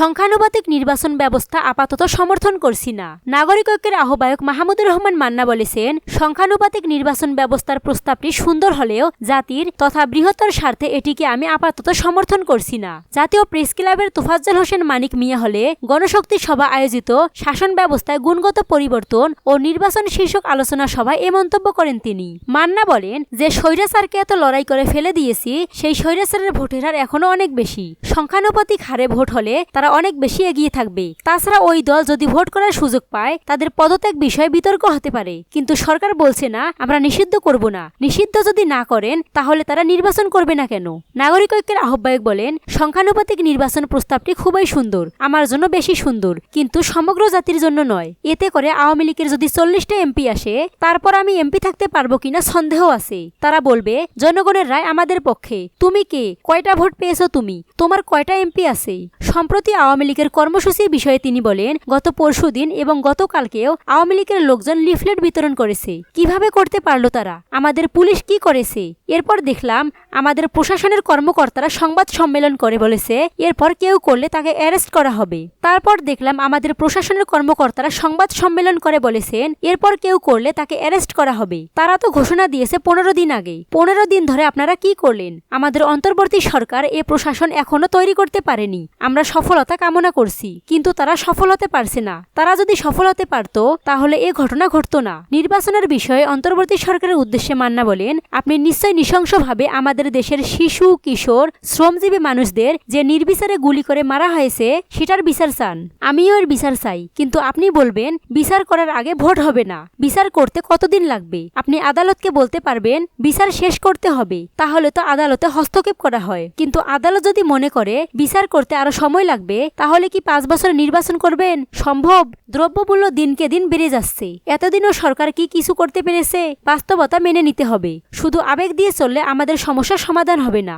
সংখ্যানুপাতিক নির্বাচন ব্যবস্থা আপাতত সমর্থন করছি না। নাগরিক ঐক্যের আহ্বায়ক মাহমুদুর রহমান মান্না বলেছেন, সংখ্যানুপাতিক নির্বাচন ব্যবস্থার প্রস্তাবটি সুন্দর হলেও জাতির তথা বৃহত্তর স্বার্থে এটিকে আমি আপাতত সমর্থন করছি না। জাতীয় প্রেস ক্লাবের তোফাজ্জল হোসেন মানিক মিয়া হলে গণশক্তি সভা আয়োজিত শাসন ব্যবস্থায় গুণগত পরিবর্তন ও নির্বাচন শীর্ষক আলোচনা সভায় এ মন্তব্য করেন তিনি। মান্না বলেন যে, স্বৈরাচারকে এত লড়াই করে ফেলে দিয়েছি, সেই স্বৈরাচারের ভোটের হার এখনও অনেক বেশি। সংখ্যানুপাতিক হারে ভোট হলে তারা অনেক বেশি এগিয়ে থাকবে। তাছাড়া ওই দল যদি ভোট করার সুযোগ পায়, তাদের পদত্যাগ বিষয়ে বিতর্ক হতে পারে। কিন্তু সরকার বলছে না, আমরা নিষিদ্ধ করব না। নিষিদ্ধ যদি না করেন, তাহলে তারা নির্বাচন করবে না কেন? নাগরিক ঐক্যের আহ্বায়ক বলেন, সংখ্যানুপাতিক নির্বাচন প্রস্তাবটি খুবই সুন্দর, আমার জন্য বেশি সুন্দর, কিন্তু সমগ্র জাতির জন্য নয়। এতে করে আওয়ামী লীগের যদি চল্লিশটা এমপি আসে, তারপর আমি এমপি থাকতে পারব কিনা সন্দেহ আছে। তারা বলবে, জনগণের রায় আমাদের পক্ষে। তুমি কে? কয়টা ভোট পেয়েছ তুমি? তোমার কয়টা এমপি আছে? সম্প্রতি আওয়ামী লীগের কর্মসূচির বিষয়ে তিনি বলেন, গত পরশুদিন এবং গতকালকেও আওয়ামী লীগের লোকজন লিফলেট বিতরণ করেছে। কীভাবে করতে পারল তারা? আমাদের পুলিশ কি করেছে? এরপর দেখলাম, আমাদের প্রশাসনের কর্মকর্তারা সংবাদ সম্মেলন করে বলেছে, এরপর কেউ করলে তাকে অ্যারেস্ট করা হবে। তারপর দেখলাম, আমাদের প্রশাসনের কর্মকর্তারা সংবাদ সম্মেলন করে বলেছেন, এরপর কেউ করলে তাকে অ্যারেস্ট করা হবে। তারা তো ঘোষণা দিয়েছে পনেরো দিন আগে। পনেরো দিন ধরে আপনারা কি করলেন? আমাদের অন্তর্বর্তী সরকার এ প্রশাসন এখনও তৈরি করতে পারেনি। আমরা সফলতা কামনা করছি, কিন্তু তারা সফল হতে পারছে না। তারা যদি সফল হতে পারত, তাহলে এ ঘটনা ঘটতো না। নির্বাচনের বিষয়ে অন্তর্বর্তী সরকারের উদ্দেশ্যে মান্না বলেন, আপনি নিশ্চয় নৃশংসভাবে আমাদের দেশের শিশু, কিশোর, শ্রমজীবী মানুষদের যে নির্বিচারে গুলি করে মারা হয়েছে, সেটার বিচার চান। আমিও এর বিচার চাই, কিন্তু আপনি বলবেন, বিচার করার আগে ভোট হবে না। বিচার করতে কতদিন লাগবে? আপনি আদালতকে বলতে পারবেন, বিচার শেষ করতে হবে। তাহলে তো আদালতে হস্তক্ষেপ করা হয়। কিন্তু আদালত যদি মনে করে, বিচার করতে আরও সময় লাগবে তাহলে কি পাঁচ বছর নির্বাচন করবেন? সম্ভব। দ্রব্যমূল্য দিনকে দিন বেড়ে যাচ্ছে। এতদিনও সরকার কি কিছু করতে পেরেছে? বাস্তবতা মেনে নিতে হবে। শুধু আবেগ দিয়ে চললে আমাদের সমস্যার সমাধান হবে না।